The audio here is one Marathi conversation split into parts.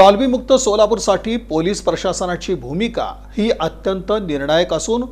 डॉल्बीमुक्त सोलापूरसाठी पोलीस प्रशासनाची भूमिका ही अत्यंत निर्णायक असून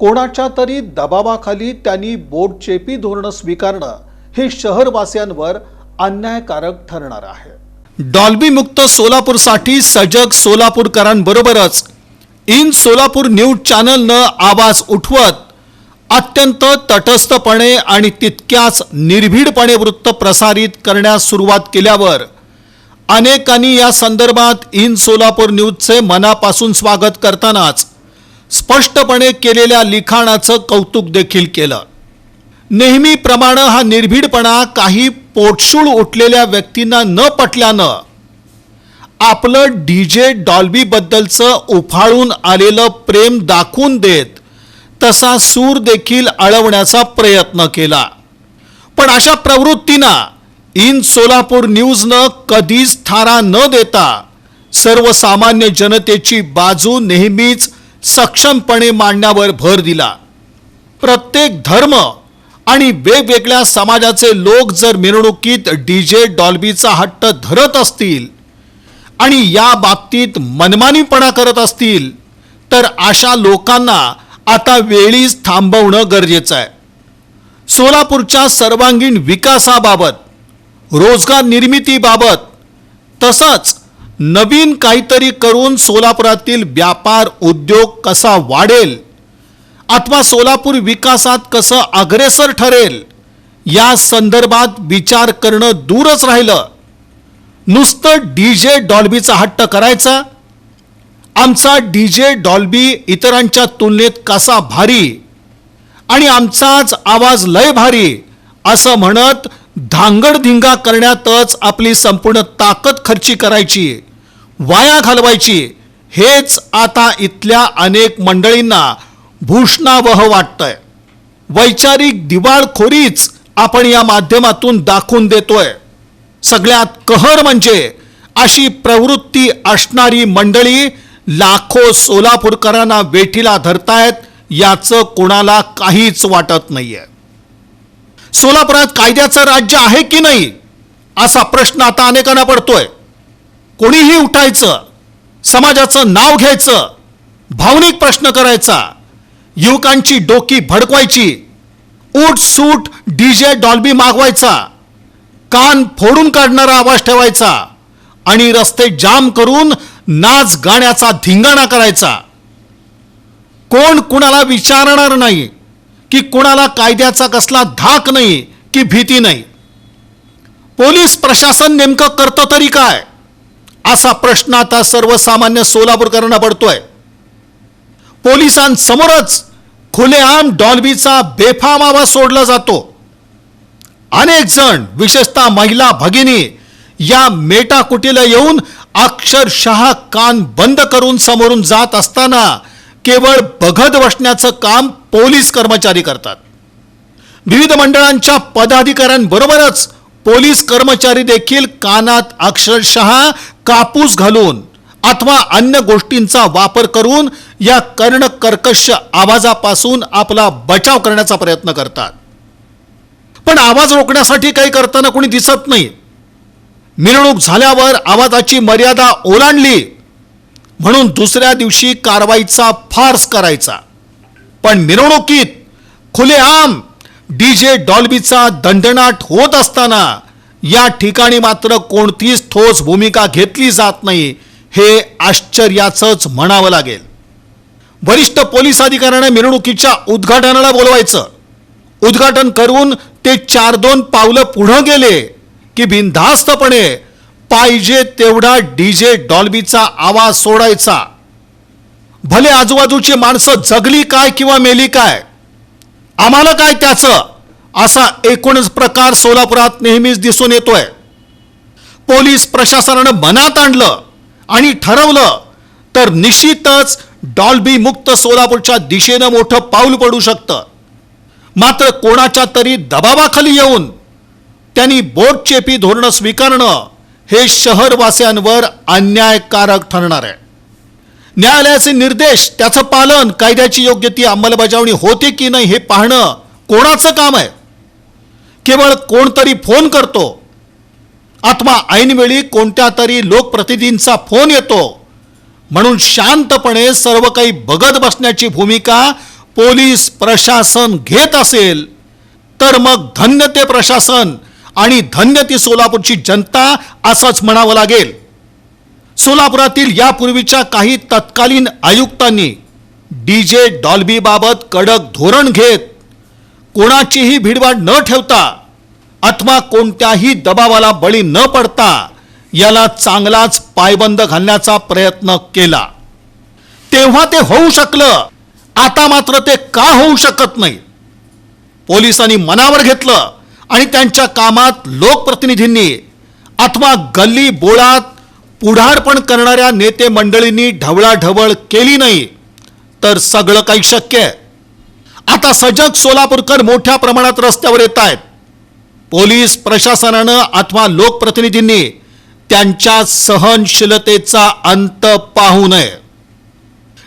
कोणाच्या तरी दबावाखाली त्यांनी बोटचेपी धोरणं स्वीकारणं हे शहरवासियांवर अन्यायकारक ठरणार आहे. डॉल्बीमुक्त सोलापूरसाठी सजग सोलापूरकरांबरोबरच इन सोलापूर न्यूज चॅनलनं आवाज उठवत अत्यंत तटस्थपणे आणि तितक्याच निर्भीडपणे वृत्त प्रसारित करण्यास सुरुवात केल्यावर अनेकांनी या संदर्भात इन सोलापूर न्यूजचे मनापासून स्वागत करतानाच स्पष्टपणे केलेल्या लिखाणाचं कौतुक देखील केलं. नेहमीप्रमाणे हा निर्भीडपणा काही पोटशूळ उठलेल्या व्यक्तींना न पटल्यानं आपलं डी जे डॉल्बीबद्दलचं उफाळून आलेलं प्रेम दाखवून देत तसा सूर देखील अळवण्याचा प्रयत्न केला. पण अशा प्रवृत्तींना इन सोलापूर न्यूजनं कधीच थारा न देता सर्वसामान्य जनतेची बाजू नेहमीच सक्षमपणे मांडण्यावर भर दिला. प्रत्येक धर्म आणि वेगवेगळ्या समाजाचे लोक जर मिरवणुकीत डी जे डॉल्बीचा हट्ट धरत असतील आणि या बाबतीत मनमानीपणा करत असतील तर अशा लोकांना आता वेळीच थांबवणं गरजेचं आहे. सोलापूरच्या सर्वांगीण विकासाबाबत रोजगार निर्मितीबाबत तसंच नवीन काहीतरी करून सोलापुरातील व्यापार उद्योग कसा वाढेल अथवा सोलापूर विकासात कसं अग्रेसर ठरेल या संदर्भात विचार करणं दूरच राहिलं. नुसतं डी जे डॉल्बीचा हट्ट करायचा? आमचा डी जे डॉल्बी इतरांच्या तुलनेत कसा भारी? आणि आमचाच आवाज लय भारी असं म्हणत धांगडधिंगा करण्यातच आपली संपूर्ण ताकद खर्ची करायची वाया घालवायची हेच आता इथल्या अनेक मंडळींना भूषणावह वाटतंय. वैचारिक दिवाळखोरीच आपण या माध्यमातून दाखवून देतोय. सगळ्यात कहर म्हणजे अशी प्रवृत्ती असणारी मंडळी लाखो सोलापूरकरांना वेठीला धरतायत याचं कोणाला काहीच वाटत नाहीये. सोलापुरात कायद्याचं राज्य आहे की नाही असा प्रश्न आता अनेकांना पडतोय. कोणीही उठायचं समाजाचं नाव घ्यायचं भावनिक प्रश्न करायचा युवकांची डोकी भडकवायची उठ सूट डीजे डॉल्बी मागवायचा कान फोडून काढणारा आवाज ठेवायचा आणि रस्ते जाम करून नाच गाण्याचा धिंगाणा करायचा. कोण कुणाला विचारणार नाही? की कुणाला कायद्याचा कसला धाक नाही की भीती नाही. पोलीस प्रशासन नेमकं करतं तरी काय? असा प्रश्न आता सर्वसामान्य सोलापूरकरांना पडतोय. पोलिसांसमोरच खुलेआम डॉल्बीचा बेफाम आवाज सोडला जातो. अनेक जण विशेषतः महिला भगिनी या मेटाकुटीला येऊन अक्षरशः कान बंद करून समोरून जात असताना केवळ बघत बसण्याचं काम पोलीस कर्मचारी करतात. विविध मंडळांच्या पदाधिकाऱ्यांबरोबरच पोलीस कर्मचारी देखील कानात अक्षरशः कापूस घालून अथवा अन्य गोष्टींचा वापर करून या कर्णकर्कश आवाजापासून आपला बचाव करण्याचा प्रयत्न करतात. पण आवाज रोखण्यासाठी काही करताना कोणी दिसत नाही. मिरवणूक झाल्यावर आवाजाची मर्यादा ओलांडली म्हणून दुसऱ्या दिवशी कारवाईचा फार्स करायचा. पण मिरवणुकीत खुलेआम डी जे डॉल्बीचा दंडनाट होत असताना या ठिकाणी मात्र कोणतीच ठोस भूमिका घेतली जात नाही हे आश्चर्याचंच म्हणावं लागेल. वरिष्ठ पोलीस अधिकाऱ्याने मिरवणुकीच्या उद्घाटनाला बोलवायचं. उद्घाटन करून ते चार दोन पावलं पुढं गेले की बिनधास्तपणे पाहिजे तेवढा डीजे डॉल्बीचा आवाज सोडायचा. भले आजूबाजूची माणसं जगली काय किंवा मेली काय आम्हाला काय त्याचं? असा एकूणच प्रकार सोलापुरात नेहमीच दिसून येतोय. पोलीस प्रशासनानं मनात आणलं आणि ठरवलं तर निश्चितच डॉल्बी मुक्त सोलापूरच्या दिशेनं मोठं पाऊल पडू शकतं. मात्र कोणाच्या तरी दबावाखाली येऊन त्यांनी बोटचेपी धोरणं स्वीकारणं हे शहरवासियांवर अन्यायकारक ठरणार आहे. न्यायालयाचे निर्देश त्याचं पालन कायद्याची योग्य ती अंमलबजावणी होते की नाही हे पाहणं कोणाचं काम आहे? केवळ कोणतरी फोन करतो? अथवा ऐनवेळी कोणत्या तरी लोकप्रतिनिधींचा फोन येतो? म्हणून शांतपणे सर्व काही बघत बसण्याची भूमिका पोलीस प्रशासन घेत असेल तर मग धन्य ते प्रशासन आणि धन्य ती सोलापूरची जनता असंच म्हणावं लागेल. सोलापुरातील यापूर्वीच्या काही तत्कालीन आयुक्तांनी डी जे डॉल्बीबाबत कडक धोरण घेत कोणाचीही भिडवाड न ठेवता अथवा कोणत्याही दबावाला बळी न पडता याला चांगलाच पायबंद घालण्याचा प्रयत्न केला. तेव्हा ते होऊ शकलं. आता मात्र ते का होऊ शकत नाही? पोलिसांनी मनावर घेतलं. आणि त्यांच्या कामात लोकप्रतिनिधींनी अथवा गल्ली बोळात पुढारपण करणाऱ्या नेते मंडळींनी ढवळाढवळ केली नाही तर सगळं काही शक्य आहे. आता सजग सोलापूरकर मोठ्या प्रमाणात रस्त्यावर येत आहेत. पोलीस प्रशासनानं अथवा लोकप्रतिनिधींनी त्यांच्या सहनशीलतेचा अंत पाहू नये.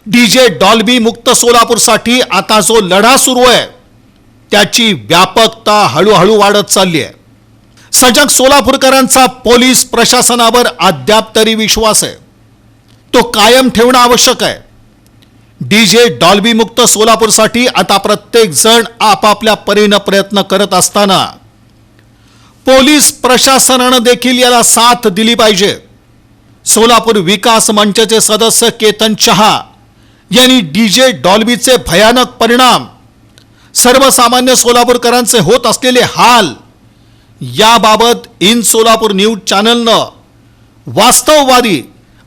डीजे डॉल्बी मुक्त सोलापूरसाठी आता जो लढा सुरू आहे त्याची व्यापकता हळूहळू वाढत चालली आहे. सजग सोलापूरकरांचा पोलीस प्रशासनावर अद्याप तरी विश्वास आहे. तो कायम ठेवणं आवश्यक आहे. डीजे डॉल्बी मुक्त सोलापूरसाठी आता प्रत्येक जण आपापल्या परीनं प्रयत्न करत असताना पोलीस प्रशासनानं देखील याला साथ दिली पाहिजे. सोलापूर विकास मंचचे सदस्य केतन शहा यांनी डीजे डॉल्बीचे भयानक परिणाम सर्वसामान्य सोलापूरकरांचे होत असलेले हाल याबाबत इन सोलापूर न्यूज चॅनलनं वास्तववादी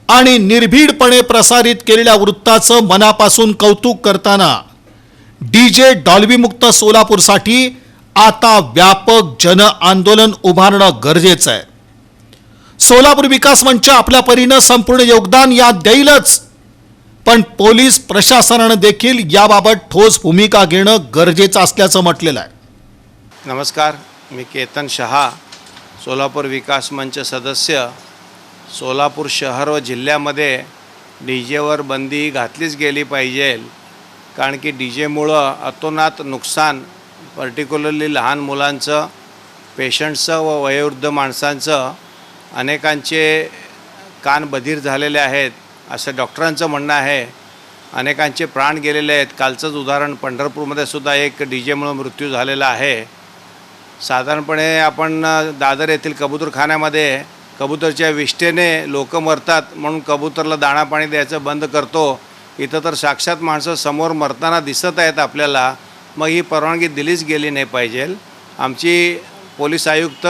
आणि निर्भीडपणे प्रसारित केलेल्या वृत्ताचं मनापासून कौतुक करताना डी जे डॉल्बीमुक्त सोलापूरसाठी आता व्यापक जन आंदोलन उभारणं गरजेचं आहे. सोलापूर विकास मंच आपल्या परीनं संपूर्ण योगदान यात देईलच पण पोलीस प्रशासनानं देखील याबाबत ठोस भूमिका घेणं गरजेचं असल्याचं म्हटलेलं आहे. नमस्कार मी केतन शहा सोलापूर विकास मंच सदस्य. सोलापूर शहर व जिल्ह्यामध्ये डी जेवर बंदी घातलीच गेली पाहिजे कारण की डी जेमुळं अतोनात नुकसान पर्टिक्युलरली लहान मुलांचं पेशंटचं व वयोवृद्ध माणसांचं अनेकांचे कान बधीर झालेले आहेत. असं डॉक्टरांचं म्हणणं आहे. अनेकांचे प्राण गेलेले आहेत. कालचंच उदाहरण पंढरपूरमध्ये सुद्धा एक डी जेमुळं मृत्यू झालेला आहे. साधारणपणे आपण दादर येथील कबूतरखान्यामध्ये कबूतरच्या विष्ठेने लोक मरतात म्हणून कबूतरला दाणा पाणी द्यायचं बंद करतो. इथं तर साक्षात माणसं समोर मरताना दिसत आहेत आपल्याला. मग ही परवानगी दिलीच गेली नाही पाहिजे. आमची पोलीस आयुक्त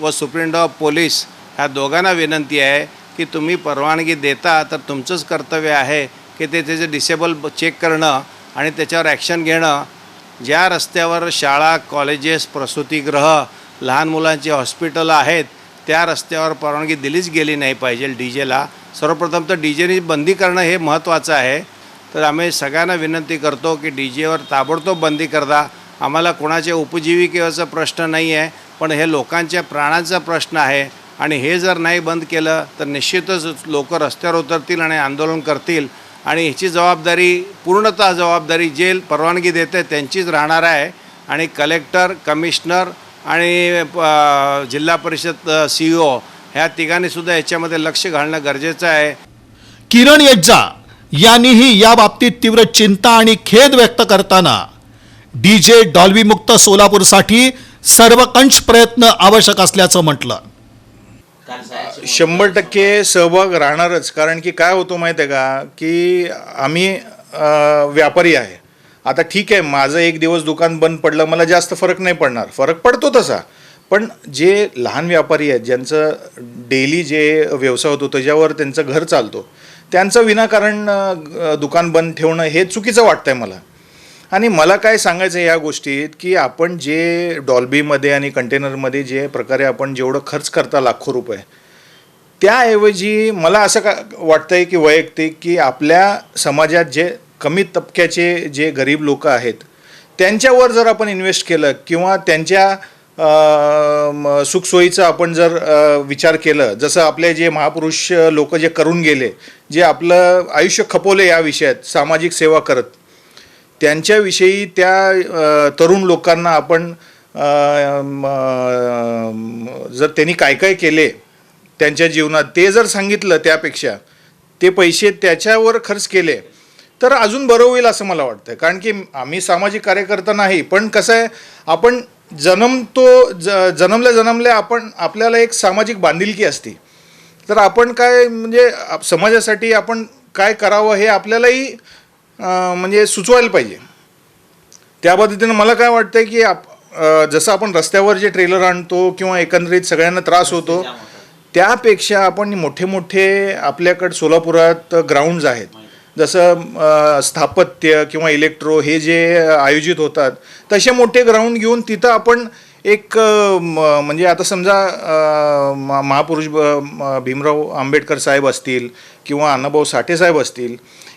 व सुप्रिंट ऑफ पोलीस ह्या दोघांना विनंती आहे. की तुम्ही परवानगी देता तर तुमचंच कर्तव्य आहे की ते त्याचे डिसेबल चेक करणं आणि त्याच्यावर ॲक्शन घेणं. ज्या रस्त्यावर शाळा कॉलेजेस प्रसूतिगृह लहान मुलांची हॉस्पिटलं आहेत त्या रस्त्यावर परवानगी दिलीच गेली नाही पाहिजे डी जेला सर्वप्रथम तर डी जेनी बंदी करणं हे महत्त्वाचं आहे. तर आम्ही सगळ्यांना विनंती करतो की डी जेवर ताबडतोब बंदी करता. आम्हाला कोणाच्या उपजीविकेचा प्रश्न नाही आहे पण हे लोकांच्या प्राणांचा प्रश्न आहे. आणि हे जर नाही बंद केलं तर निश्चितच लोक रस्त्यावर उतरतील आणि आंदोलन करतील. आणि ह्याची जबाबदारी पूर्णतः जबाबदारी जे परवानगी देते त्यांचीच राहणार आहे. आणि कलेक्टर कमिशनर आणि प- जिल्हा परिषद सी ओ ह्या तिघांनीसुद्धा याच्यामध्ये लक्ष घालणं गरजेचं आहे. किरण येज्जा यांनीही या बाबतीत तीव्र चिंता आणि खेद व्यक्त करताना डी जे डॉल्वीमुक्त सोलापूरसाठी सर्वकंश प्रयत्न आवश्यक असल्याचं म्हटलं. शंभर टक्के सहभाग राहणारच. कारण की काय होतं माहीत आहे का? की आम्ही व्यापारी आहे. आता ठीक आहे माझं एक दिवस दुकान बंद पडलं मला जास्त फरक नाही पडणार. फरक पडतो तसा. पण जे लहान व्यापारी आहेत ज्यांचं डेली जे व्यवसाय होतो त्याच्यावर त्यांचं घर चालतो. त्यांचं विनाकारण दुकान बंद ठेवणं हे चुकीचं वाटतं आहे मला. आणि मला काय सांगायचं आहे या गोष्टीत की आपण जे डॉल्बीमध्ये आणि कंटेनरमध्ये जे प्रकारे आपण जेवढं खर्च करता लाखो रुपये त्याऐवजी मला असं का वाटतं आहे की वैयक्तिक की आपल्या समाजात जे कमी तबक्याचे जे गरीब लोक आहेत त्यांच्यावर जर आपण इन्व्हेस्ट केलं किंवा त्यांच्या म, सुखसोयीचा आपण जर विचार केलं जसं आपले जे महापुरुष लोक जे करून गेले जे आपलं आयुष्य खपवले या विषयात सामाजिक सेवा करत त्यांच्याविषयी त्या तरुण लोकांना आपण म, जर त्यांनी काय काय केले त्यांच्या जीवनात. ते जर सांगितलं त्यापेक्षा ते पैसे त्याच्यावर खर्च केले तर अजून बरं होईल असं मला वाटतं कारण की आम्ही सामाजिक कार्यकर्ता नाही पण कसं आहे आपण जन्मतो ज जन्मल्या जन्मल्या आपण आपल्याला एक सामाजिक बांधिलकी असते. तर आपण काय म्हणजे आप- समाजासाठी आपण काय करावं हे आपल्यालाही अं, म्हणजे सुचवायला पाहिजे. त्या पद्धतीनं मला काय वाटतं की आप अं, जसं आपण रस्त्यावर जे ट्रेलर आणतो किंवा एकंदरीत सगळ्यांना त्रास होतो त्यापेक्षा आपण मोठे मोठे आपल्याकडे सोलापुरात ग्राउंड्स आहेत. जसं स्थापत्य किंवा इलेक्ट्रो हे जे आयोजित होतात तसे मोठे ग्राउंड घेऊन तिथं आपण एक म- म्हणजे आता समजा म- महापुरुष भीमराव आंबेडकर साहेब असतील किंवा अण्णाभाऊ साठे साहेब असतील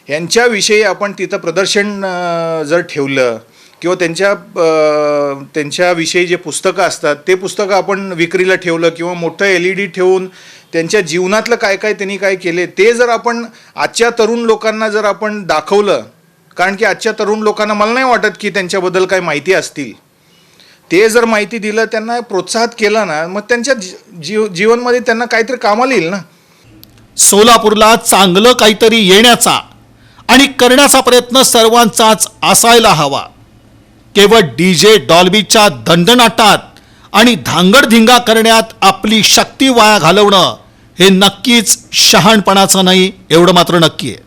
यांच्याविषयी आपण तिथं प्रदर्शन जर ठेवलं किंवा त्यांच्या त्यांच्याविषयी जे पुस्तकं असतात ते पुस्तकं आपण विक्रीला ठेवलं किंवा मोठं एल ई डी ठेवून त्यांच्या जीवनातलं काय काय त्यांनी काय केले ते जर आपण आजच्या तरुण लोकांना जर आपण दाखवलं कारण की आजच्या तरुण लोकांना मला नाही वाटत की त्यांच्याबद्दल काय माहिती असतील. ते जर माहिती दिलं त्यांना प्रोत्साहित केलं ना मग त्यांच्या जी- जीव जीवनमध्ये त्यांना काहीतरी कामाला येईल ना. सोलापूरला चांगलं काहीतरी येण्याचा आणि करण्याचा प्रयत्न सर्वांचाच असायला हवा. केवळ डी जे डॉल्बीच्या दंडनाटात आणि धांगडधिंगा करण्यात आपली शक्ती वाया घालवणं हे नक्कीच शहाणपणाचं नाही एवढं मात्र नक्की आहे.